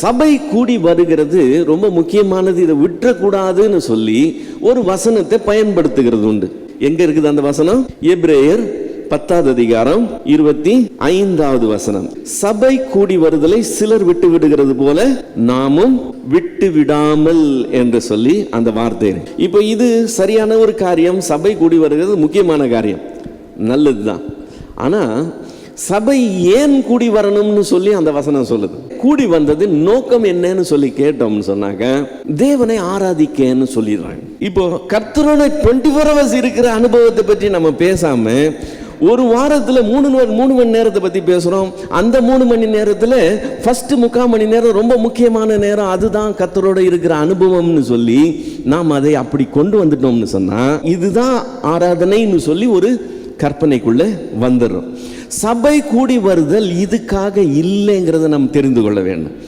சபை கூடி வருகிறது ரொம்ப முக்கியமானது இதை விட்டுறக்கூடாதுன்னு சொல்லி ஒரு வசனத்தை பயன்படுத்துகிறது உண்டு. எங்க இருக்குது அந்த வசனம்? எப்ரேயர் பத்தாவது அதிகாரம் இருபத்தி ஐந்தாவது வசனம். சபை கூடி வருதலை சிலர் விட்டு விடுகிறது போல நாமும் விட்டு விடாமல் என்று சொல்லி அந்த வார்த்தை. இப்போ இது சரியான ஒரு காரியம் சபை கூடி வருகிறது முக்கியமான காரியம். நல்லதுதான். ஆனா சபை ஏன் கூடி வரணும்னு சொல்லி அந்த வசனம் சொல்லுது. கூடி வந்தது நோக்கம் என்னன்னு சொல்லி கேட்டோம்னு சொன்னாக்க தேவனை ஆராதிக்கன்னு சொல்லிடுறாங்க. இப்போ கர்த்தரோட டுவெண்ட்டி ஃபோர் ஹவர்ஸ் இருக்கிற அனுபவத்தை பற்றி நம்ம பேசாம ஒரு வாரத்தில் மூணு மூணு மணி நேரத்தை பற்றி பேசுகிறோம் அந்த மூணு மணி நேரத்தில் ஃபஸ்ட்டு முக்கால் மணி நேரம் ரொம்ப முக்கியமான நேரம் அதுதான் கர்த்தரோட இருக்கிற அனுபவம்னு சொல்லி நாம் அதை அப்படி கொண்டு வந்துட்டோம்னு சொன்னால் இதுதான் ஆராதனைன்னு சொல்லி ஒரு கற்பனைக்குள்ள வந்துடும் சபை கூடி வருதல் இதுக்காக இல்லைங்கிறத நாம் தெரிந்து கொள்ள வேண்டும்.